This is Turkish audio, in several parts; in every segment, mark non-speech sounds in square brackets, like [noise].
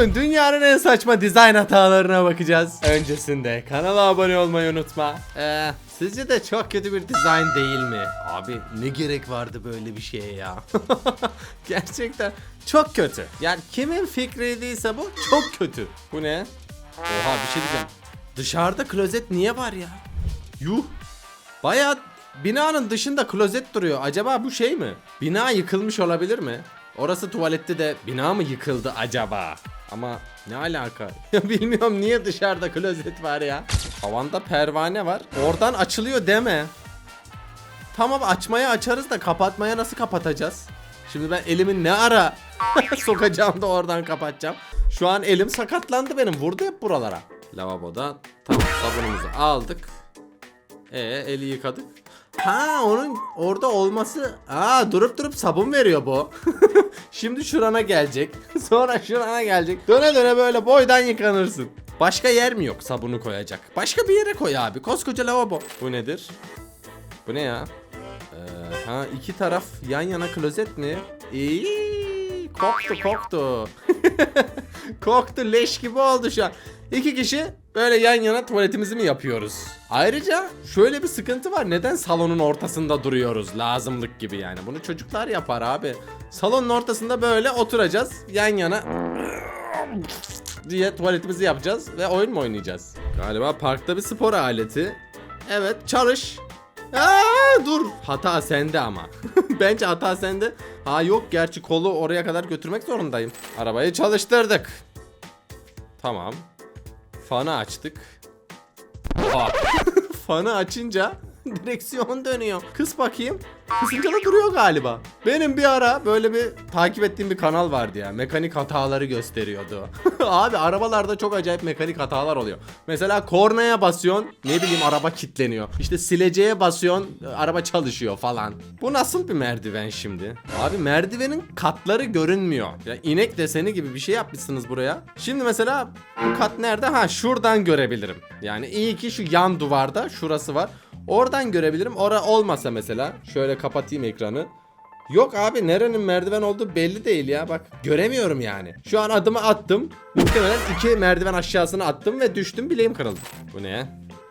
Bugün dünyanın en saçma dizayn hatalarına bakacağız. Öncesinde kanala abone olmayı unutma. Ee, sizce de çok kötü bir dizayn değil mi? Abi ne gerek vardı böyle bir şeye ya? [laughs] Gerçekten çok kötü. Yani kimin fikriydiyse bu çok kötü. Bu ne? Oha bir şey diyeceğim. Dışarıda klozet niye var ya? Yuh. Bayağı binanın dışında klozet duruyor. Acaba bu şey mi? Bina yıkılmış olabilir mi? Orası tuvalette de bina mı yıkıldı acaba? Ama ne alaka? [laughs] Bilmiyorum niye dışarıda klozet var ya. Havanda pervane var. Oradan açılıyor deme. Tamam açmaya açarız da kapatmaya nasıl kapatacağız? Şimdi ben elimi ne ara [laughs] sokacağım da oradan kapatacağım. Şu an elim sakatlandı benim. Vurdu hep buralara. Lavaboda tamam sabunumuzu aldık. E eli yıkadık. Ha onun orada olması. Aa durup durup sabun veriyor bu. [laughs] Şimdi şurana gelecek. [laughs] Sonra şurana gelecek. Döne döne böyle boydan yıkanırsın. Başka yer mi yok sabunu koyacak? Başka bir yere koy abi. Koskoca lavabo. Bu nedir? Bu ne ya? Ee, ha iki taraf yan yana klozet mi? İyi, koktu koktu. [laughs] koktu leş gibi oldu şu an. İki kişi böyle yan yana tuvaletimizi mi yapıyoruz? Ayrıca şöyle bir sıkıntı var. Neden salonun ortasında duruyoruz? Lazımlık gibi yani. Bunu çocuklar yapar abi. Salonun ortasında böyle oturacağız. Yan yana diye tuvaletimizi yapacağız ve oyun mu oynayacağız? Galiba parkta bir spor aleti. Evet çalış. Aa, dur. Hata sende ama. Bence hata sende. Ha yok gerçi kolu oraya kadar götürmek zorundayım. Arabayı çalıştırdık. Tamam. Fanı açtık. Hop. [laughs] Fanı açınca [laughs] direksiyon dönüyor. Kız bakayım. Kısınca da duruyor galiba. Benim bir ara böyle bir takip ettiğim bir kanal vardı ya. Mekanik hataları gösteriyordu. [laughs] Abi arabalarda çok acayip mekanik hatalar oluyor. Mesela kornaya basıyorsun ne bileyim araba kilitleniyor. İşte sileceğe basıyorsun araba çalışıyor falan. Bu nasıl bir merdiven şimdi? Abi merdivenin katları görünmüyor. Ya inek deseni gibi bir şey yapmışsınız buraya. Şimdi mesela bu kat nerede? Ha şuradan görebilirim. Yani iyi ki şu yan duvarda şurası var. Oradan görebilirim. Ora olmasa mesela şöyle kapatayım ekranı. Yok abi nerenin merdiven olduğu belli değil ya bak göremiyorum yani. Şu an adımı attım. Muhtemelen iki merdiven aşağısına attım ve düştüm bileğim kırıldı. Bu ne?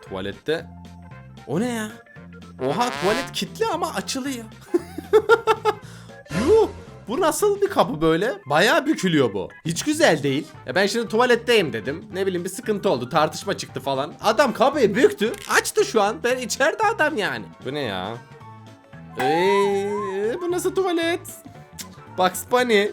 Tuvalette. O ne ya? Oha tuvalet kilitli ama açılıyor. [laughs] Yuh! Bu nasıl bir kapı böyle? Bayağı bükülüyor bu. Hiç güzel değil. Ya ben şimdi tuvaletteyim dedim. Ne bileyim bir sıkıntı oldu. Tartışma çıktı falan. Adam kapıyı büktü. Açtı şu an. Ben içeride adam yani. Bu ne ya? Eee bu nasıl tuvalet? Bugs [laughs] Bunny.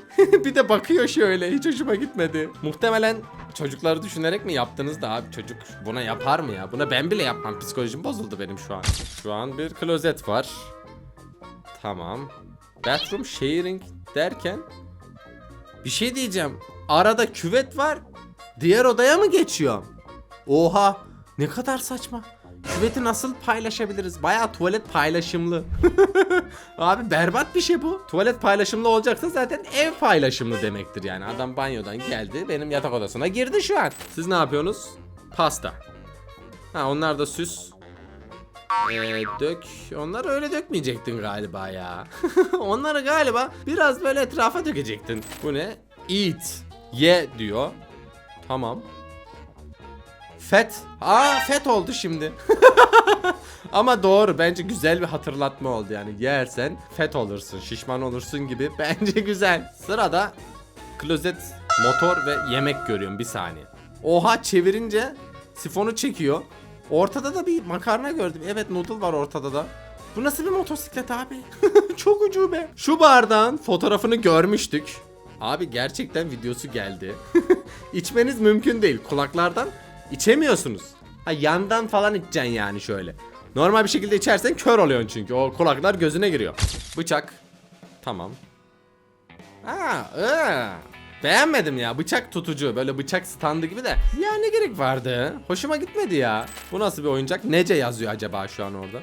bir de bakıyor şöyle. Hiç hoşuma gitmedi. Muhtemelen çocukları düşünerek mi yaptınız da abi çocuk buna yapar mı ya? Buna ben bile yapmam. Psikolojim bozuldu benim şu an. Şu an bir klozet var. Tamam. Bathroom sharing derken bir şey diyeceğim. Arada küvet var. Diğer odaya mı geçiyor? Oha! Ne kadar saçma. Küveti nasıl paylaşabiliriz? Bayağı tuvalet paylaşımlı. [laughs] Abi berbat bir şey bu. Tuvalet paylaşımlı olacaksa zaten ev paylaşımlı demektir yani. Adam banyodan geldi, benim yatak odasına girdi şu an. Siz ne yapıyorsunuz? Pasta. Ha onlar da süs. Ee, dök. Onları öyle dökmeyecektin galiba ya. [laughs] Onları galiba biraz böyle etrafa dökecektin. Bu ne? Eat. Ye diyor. Tamam. Fet. Aa fet oldu şimdi. [laughs] Ama doğru bence güzel bir hatırlatma oldu yani. Yersen fet olursun, şişman olursun gibi. [laughs] Bence güzel. Sırada klozet, motor ve yemek görüyorum bir saniye. Oha çevirince sifonu çekiyor. Ortada da bir makarna gördüm. Evet noodle var ortada da. Bu nasıl bir motosiklet abi? [laughs] Çok ucube. Şu bardağın fotoğrafını görmüştük. Abi gerçekten videosu geldi. [laughs] İçmeniz mümkün değil. Kulaklardan içemiyorsunuz. Ha yandan falan içeceksin yani şöyle. Normal bir şekilde içersen kör oluyorsun çünkü. O kulaklar gözüne giriyor. Bıçak. Tamam. Aa, ıı. Beğenmedim ya. Bıçak tutucu. Böyle bıçak standı gibi de. Ya ne gerek vardı? Hoşuma gitmedi ya. Bu nasıl bir oyuncak? Nece yazıyor acaba şu an orada?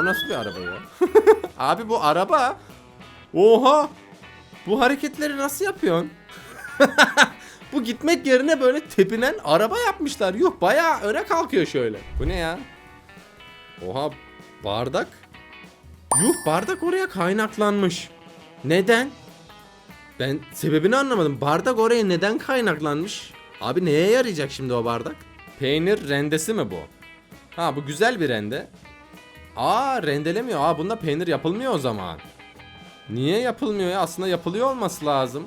O nasıl bir araba ya? [laughs] Abi bu araba. Oha. Bu hareketleri nasıl yapıyorsun? [laughs] bu gitmek yerine böyle tepinen araba yapmışlar. Yuh bayağı öne kalkıyor şöyle. Bu ne ya? Oha bardak. Yuh bardak oraya kaynaklanmış. Neden? Ben sebebini anlamadım. Bardak oraya neden kaynaklanmış? Abi neye yarayacak şimdi o bardak? Peynir rendesi mi bu? Ha bu güzel bir rende. Aa rendelemiyor. Aa bunda peynir yapılmıyor o zaman. Niye yapılmıyor ya? Aslında yapılıyor olması lazım.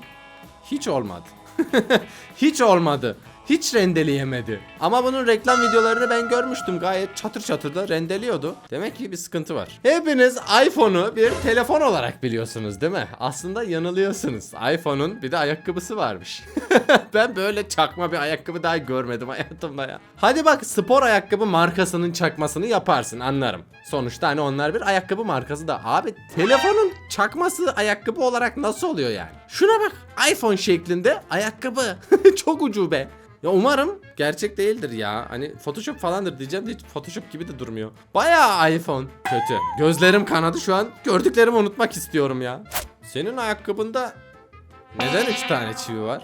Hiç olmadı. [laughs] Hiç olmadı. Hiç rendeleyemedi. Ama bunun reklam videolarını ben görmüştüm. Gayet çatır çatır da rendeliyordu. Demek ki bir sıkıntı var. Hepiniz iPhone'u bir telefon olarak biliyorsunuz değil mi? Aslında yanılıyorsunuz. iPhone'un bir de ayakkabısı varmış. [laughs] ben böyle çakma bir ayakkabı daha görmedim hayatımda ya. Hadi bak spor ayakkabı markasının çakmasını yaparsın anlarım. Sonuçta hani onlar bir ayakkabı markası da. Abi telefonun çakması ayakkabı olarak nasıl oluyor yani? Şuna bak iPhone şeklinde ayakkabı. [laughs] Çok ucube. Ya umarım gerçek değildir ya. Hani Photoshop falandır diyeceğim de hiç Photoshop gibi de durmuyor. Bayağı iPhone. Kötü. Gözlerim kanadı şu an. Gördüklerimi unutmak istiyorum ya. Senin ayakkabında neden 3 tane çivi var?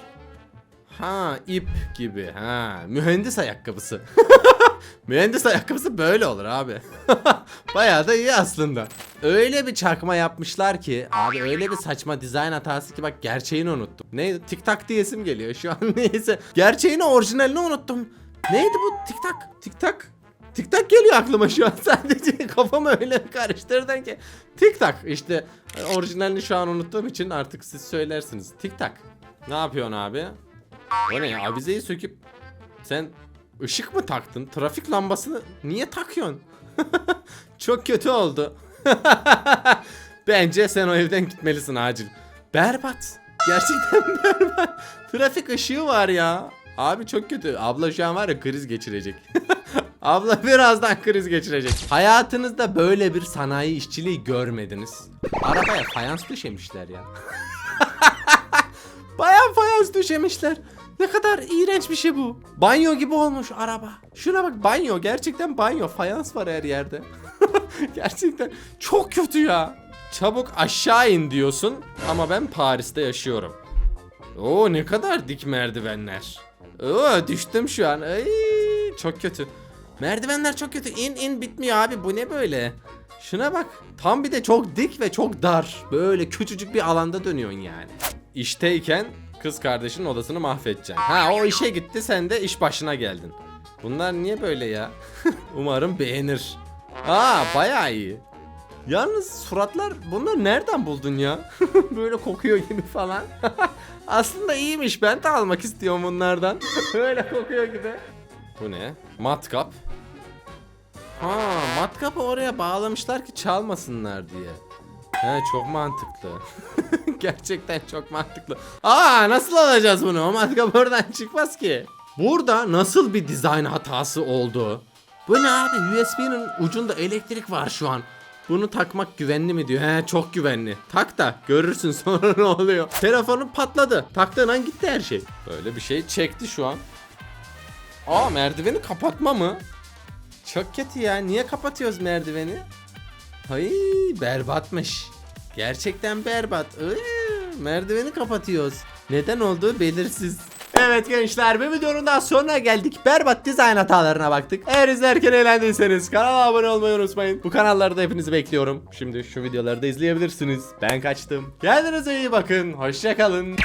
Ha ip gibi. Ha mühendis ayakkabısı. [laughs] mühendis ayakkabısı böyle olur abi. [laughs] Bayağı da iyi aslında. Öyle bir çakma yapmışlar ki abi öyle bir saçma dizayn hatası ki bak gerçeğini unuttum. Neydi? Tik tak diyesim geliyor şu an [laughs] neyse. Gerçeğini orijinalini unuttum. Neydi bu tik tak? Tik tak. Tik tak geliyor aklıma şu an [laughs] sadece kafamı öyle karıştırdın ki. Tik tak işte orijinalini şu an unuttuğum için artık siz söylersiniz. Tik tak. Ne yapıyorsun abi? O ne ya avizeyi söküp sen ışık mı taktın? Trafik lambasını niye takıyorsun? [laughs] Çok kötü oldu. [laughs] Bence sen o evden gitmelisin acil. Berbat. Gerçekten [laughs] berbat. Trafik ışığı var ya. Abi çok kötü. Abla şu an var ya kriz geçirecek. Abla birazdan kriz geçirecek. Hayatınızda böyle bir sanayi işçiliği görmediniz. Arabaya fayans döşemişler ya. Bayağı fayans döşemişler. Ne kadar iğrenç bir şey bu. Banyo gibi olmuş araba. Şuna bak banyo. Gerçekten banyo. Fayans var her yerde. [laughs] gerçekten çok kötü ya. Çabuk aşağı in diyorsun ama ben Paris'te yaşıyorum. Oo ne kadar dik merdivenler. Oo düştüm şu an. Ay çok kötü. Merdivenler çok kötü. İn in bitmiyor abi. Bu ne böyle? Şuna bak. Tam bir de çok dik ve çok dar. Böyle küçücük bir alanda dönüyorsun yani. İşteyken kız kardeşinin odasını mahvedeceksin. Ha o işe gitti sen de iş başına geldin. Bunlar niye böyle ya? [laughs] Umarım beğenir. Aa bayağı iyi. Yalnız suratlar bunlar nereden buldun ya? [laughs] Böyle kokuyor gibi falan. [laughs] Aslında iyiymiş ben de almak istiyorum bunlardan. Böyle kokuyor gibi. Bu ne? Matkap. Ha matkapı oraya bağlamışlar ki çalmasınlar diye. He çok mantıklı. [laughs] Gerçekten çok mantıklı. Aa nasıl alacağız bunu? O matkap oradan çıkmaz ki. Burada nasıl bir dizayn hatası oldu? Bu ne abi? USB'nin ucunda elektrik var şu an. Bunu takmak güvenli mi diyor. He çok güvenli. Tak da görürsün [laughs] sonra ne oluyor. Telefonun patladı. Taktığın an gitti her şey. Böyle bir şey çekti şu an. Aa merdiveni kapatma mı? Çok kötü ya. Niye kapatıyoruz merdiveni? Hay berbatmış. Gerçekten berbat. Iy, merdiveni kapatıyoruz. Neden olduğu belirsiz. Evet gençler bir videonun daha sonuna geldik. Berbat dizayn hatalarına baktık. Eğer izlerken eğlendiyseniz kanala abone olmayı unutmayın. Bu kanallarda hepinizi bekliyorum. Şimdi şu videoları da izleyebilirsiniz. Ben kaçtım. Kendinize iyi bakın. Hoşçakalın.